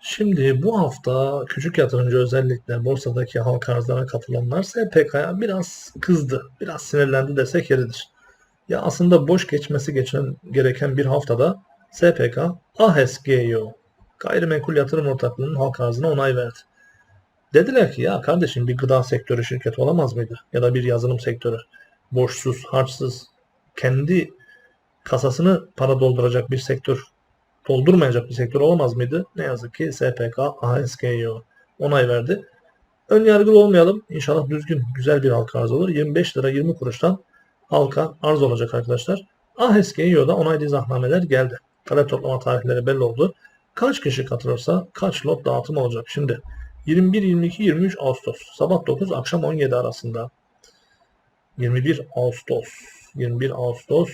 Şimdi bu hafta küçük yatırımcı özellikle borsadaki halka arzlarına katılanlar SPK'ya biraz kızdı, biraz sinirlendi desek yeridir. Ya aslında boş geçmesi geçen, gereken bir haftada SPK AHES-GYO gayrimenkul yatırım ortaklığının halka arzına onay verdi. Dediler ki ya kardeşim bir gıda sektörü şirketi olamaz mıydı? Ya da bir yazılım sektörü. Borçsuz, harçsız, kendi kasasını para dolduracak bir sektör doldurmayacak bir sektör olamaz mıydı? Ne yazık ki SPK, ASGO onay verdi. Ön yargılı olmayalım. İnşallah düzgün, güzel bir halka arz olur. 25 lira 20 kuruştan halka arz olacak arkadaşlar. ASGO'da onay dizahnameler geldi. Talep toplama tarihleri belli oldu. Kaç kişi katılırsa kaç lot dağıtım olacak. Şimdi 21, 22, 23 Ağustos sabah 9 akşam 17 arasında 21 Ağustos 21 Ağustos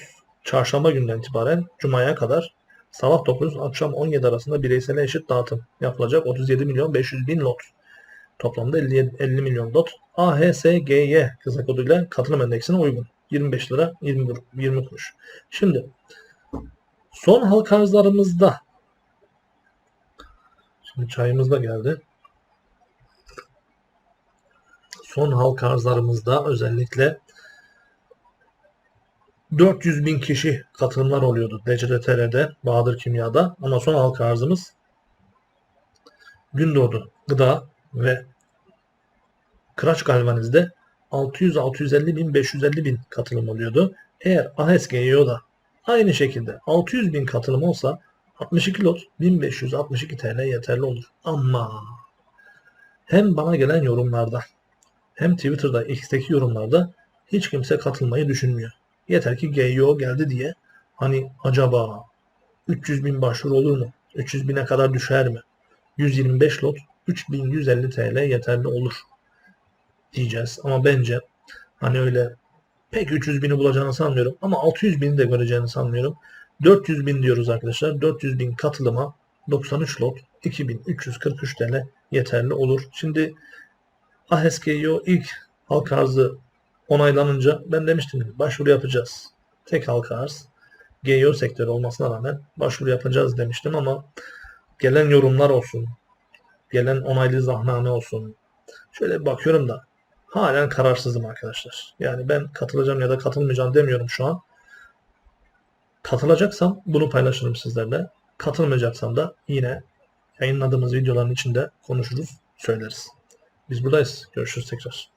çarşamba günden itibaren Cuma'ya kadar sabah 9 akşam 17 arasında bireysel eşit dağıtım yapılacak 37 milyon 500 bin lot. Toplamda 50, 50 milyon lot. AHSGY kısa koduyla katılım endeksine uygun. 25 lira 20, 20 kuruş. Şimdi son halka arzlarımızda şimdi çayımız da geldi. Son halka arzlarımızda özellikle 400 bin kişi katılımlar oluyordu DCTR'de, Bahadır Kimya'da. Ama son halka arzımız Gündoğdu Gıda ve Kıraç Galvaniz'de 600-650 bin 550 bin katılım oluyordu. Eğer AHES-GYO'da aynı şekilde 600 bin katılım olsa 62 lot 1562 TL yeterli olur. Ama hem bana gelen yorumlarda hem Twitter'da X'teki yorumlarda hiç kimse katılmayı düşünmüyor. Yeter ki GYO geldi diye hani acaba 300 bin başvuru olur mu? 300 bine kadar düşer mi? 125 lot 3150 TL yeterli olur diyeceğiz. Ama bence hani öyle pek 300 bini bulacağını sanmıyorum ama 600 bini de göreceğini sanmıyorum. 400 bin diyoruz arkadaşlar. 400 bin katılıma 93 lot 2343 TL yeterli olur. Şimdi AHSKO ilk halk arzı onaylanınca ben demiştim başvuru yapacağız. Tek halka arz. GEO sektörü olmasına rağmen başvuru yapacağız demiştim ama gelen yorumlar olsun, gelen onaylı zahname olsun. Şöyle bakıyorum da halen kararsızım arkadaşlar. Yani ben katılacağım ya da katılmayacağım demiyorum şu an. Katılacaksam bunu paylaşırım sizlerle. Katılmayacaksam da yine yayınladığımız videoların içinde konuşuruz, söyleriz. Biz buradayız. Görüşürüz tekrar.